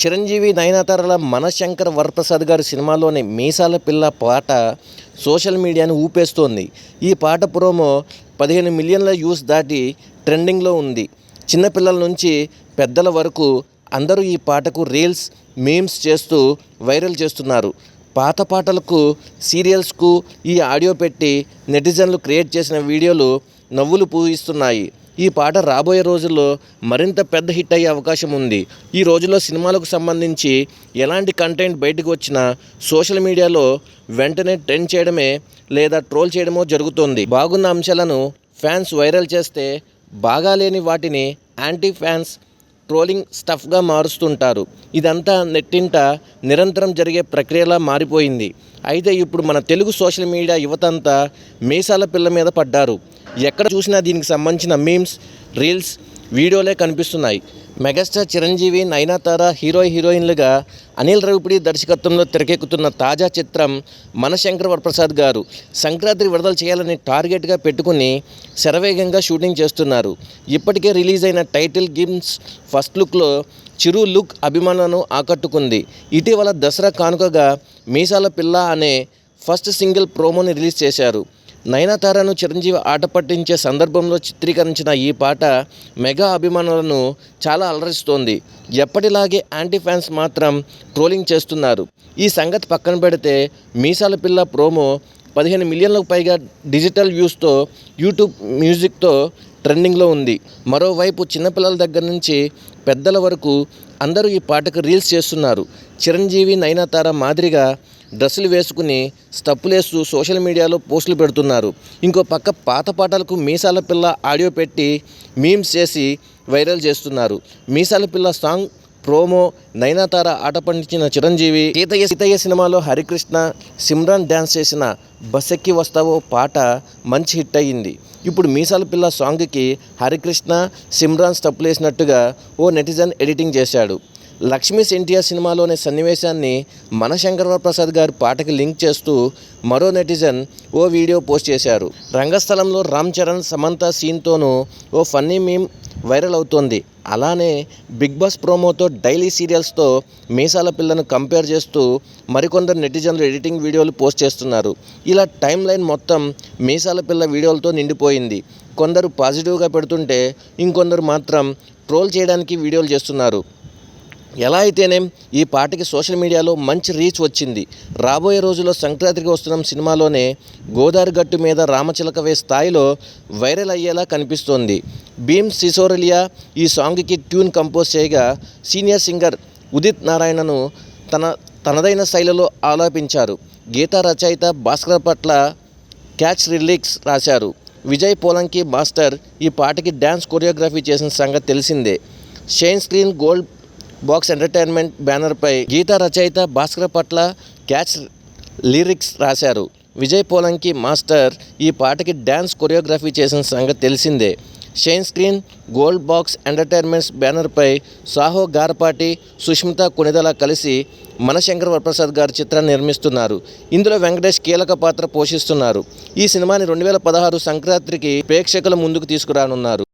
చిరంజీవి నయనతారల మనశంకర్ వరప్రసాద్ గారి సినిమాలోని మీసాల పిల్ల పాట సోషల్ మీడియాను ఊపేస్తోంది. ఈ పాట ప్రోమో పదిహేను మిలియన్ల వ్యూస్ దాటి ట్రెండింగ్లో ఉంది. చిన్నపిల్లల నుంచి పెద్దల వరకు అందరూ ఈ పాటకు రీల్స్ మీమ్స్ చేస్తూ వైరల్ చేస్తున్నారు. పాత పాటలకు సీరియల్స్కు ఈ ఆడియో పెట్టి నెటిజన్లు క్రియేట్ చేసిన వీడియోలు నవ్వులు పూయిస్తున్నాయి. ఈ పాట రాబోయే రోజుల్లో మరింత పెద్ద హిట్ అయ్యే అవకాశం ఉంది. ఈ రోజుల్లో సినిమాలకు సంబంధించి ఎలాంటి కంటెంట్ బయటకు వచ్చినా సోషల్ మీడియాలో వెంటనే ట్రెండ్ చేయడమే లేదా ట్రోల్ చేయడమో జరుగుతోంది. బాగున్న అంశాలను ఫ్యాన్స్ వైరల్ చేస్తే బాగాలేని వాటిని యాంటీ ఫ్యాన్స్ ట్రోలింగ్ స్టఫ్గా మారుస్తుంటారు. ఇదంతా నెట్టింట నిరంతరం జరిగే ప్రక్రియలా మారిపోయింది. అయితే ఇప్పుడు మన తెలుగు సోషల్ మీడియా యువతంతా మీసాల పిల్ల మీద పడ్డారు. ఎక్కడ చూసినా దీనికి సంబంధించిన మీమ్స్ రీల్స్ వీడియోలే కనిపిస్తున్నాయి. మెగాస్టార్ చిరంజీవి నయనతార హీరో హీరోయిన్లుగా అనిల్ రవిపుడి దర్శకత్వంలో తెరకెక్కుతున్న తాజా చిత్రం మనశంకర్ వరప్రసాద్ గారు సంక్రాంతి విడుదల చేయాలని టార్గెట్గా పెట్టుకుని శరవేగంగా షూటింగ్ చేస్తున్నారు. ఇప్పటికే రిలీజ్ అయిన టైటిల్ గిమ్స్ ఫస్ట్ లుక్లో చిరు లుక్ అభిమానులను ఆకట్టుకుంది. ఇటీవల దసరా కానుకగా మీసాల పిల్ల అనే ఫస్ట్ సింగిల్ ప్రోమోని రిలీజ్ చేశారు. నయనతారను చిరంజీవి ఆట పట్టించే సందర్భంలో చిత్రీకరించిన ఈ పాట మెగా అభిమానులను చాలా అలరిస్తోంది. ఎప్పటిలాగే యాంటీ ఫ్యాన్స్ మాత్రం ట్రోలింగ్ చేస్తున్నారు. ఈ సంగతి పక్కన పెడితే మీసాల పిల్ల ప్రోమో పదిహేను మిలియన్లకు పైగా డిజిటల్ వ్యూస్తో యూట్యూబ్ మ్యూజిక్తో ట్రెండింగ్లో ఉంది. మరోవైపు చిన్నపిల్లల దగ్గర నుంచి పెద్దల వరకు అందరూ ఈ పాటకు రీల్స్ చేస్తున్నారు. చిరంజీవి నయనతార మాదిరిగా డ్రెస్సులు వేసుకుని స్టప్పులేస్తూ సోషల్ మీడియాలో పోస్టులు పెడుతున్నారు. ఇంకో పక్క పాత పాటలకు మీసాల పిల్ల ఆడియో పెట్టి మీమ్స్ చేసి వైరల్ చేస్తున్నారు. మీసాల పిల్ల సాంగ్ ప్రోమో నయనతార ఆట పండించిన చిరంజీవి సీతయ్య సీతయ్య సినిమాలో హరికృష్ణ సిమ్రాన్ డ్యాన్స్ చేసిన బస్సెక్కి వస్తావో పాట మంచి హిట్ అయ్యింది. ఇప్పుడు మీసాల పిల్ల సాంగ్కి హరికృష్ణ సిమ్రాన్ స్టెప్పులు వేసినట్టుగా ఓ నెటిజన్ ఎడిటింగ్ చేశాడు. లక్ష్మీస్ ఎన్టీఆర్ సినిమాలోని సన్నివేశాన్ని మనశంకర ప్రసాద్ గారి పాటకి లింక్ చేస్తూ మరో నెటిజన్ ఓ వీడియో పోస్ట్ చేశారు. రంగస్థలంలో రామ్ చరణ్ సమంత సీన్తోనూ ఓ ఫన్నీ మీమ్ వైరల్ అవుతోంది. అలానే బిగ్ బాస్ ప్రోమోతో డైలీ సీరియల్స్తో మీసాల పిల్లను కంపేర్ చేస్తూ మరికొందరు నెటిజన్లు ఎడిటింగ్ వీడియోలు పోస్ట్ చేస్తున్నారు. ఇలా టైం లైన్ మొత్తం మీసాల పిల్ల వీడియోలతో నిండిపోయింది. కొందరు పాజిటివ్గా పెడుతుంటే ఇంకొందరు మాత్రం ట్రోల్ చేయడానికి వీడియోలు చేస్తున్నారు. ఎలా అయితేనేం ఈ పాటకి సోషల్ మీడియాలో మంచి రీచ్ వచ్చింది. రాబోయే రోజుల్లో సంక్రాంతికి వస్తున్న సినిమాలోనే గోదావరి గట్టు మీద రామచిలక వే స్థాయిలో వైరల్ అయ్యేలా కనిపిస్తోంది. భీమ్ సిసోరలియా ఈ సాంగ్కి ట్యూన్ కంపోజ్ చేయగా సీనియర్ సింగర్ ఉదిత్ నారాయణను తన తనదైన శైలిలో ఆలాపించారు. గీత రచయిత భాస్కర్ పట్ల క్యాచ్ రిలీక్స్ రాశారు. విజయ్ పోలంకి మాస్టర్ ఈ పాటకి డ్యాన్స్ కొరియోగ్రఫీ చేసిన సంగతి తెలిసిందే. Shine screen gold box entertainment బ్యానర్పై గీత రచయిత భాస్కర్ పట్ల క్యాచ్ లిరిక్స్ రాశారు. విజయ్ పోలంకి మాస్టర్ ఈ పాటకి డ్యాన్స్ కొరియోగ్రఫీ చేసిన సంగతి తెలిసిందే. Shine screen gold box entertainments బ్యానర్పై సాహో గార్పాటి సుష్మిత కొనిదల కలిసి మనశంకర్ వరప్రసాద్ గారి చిత్రాన్ని నిర్మిస్తున్నారు. ఇందులో వెంకటేష్ కీలక పాత్ర పోషిస్తున్నారు. ఈ సినిమాని రెండు వేల పదహారు సంక్రాంతికి ప్రేక్షకుల ముందుకు తీసుకురానున్నారు.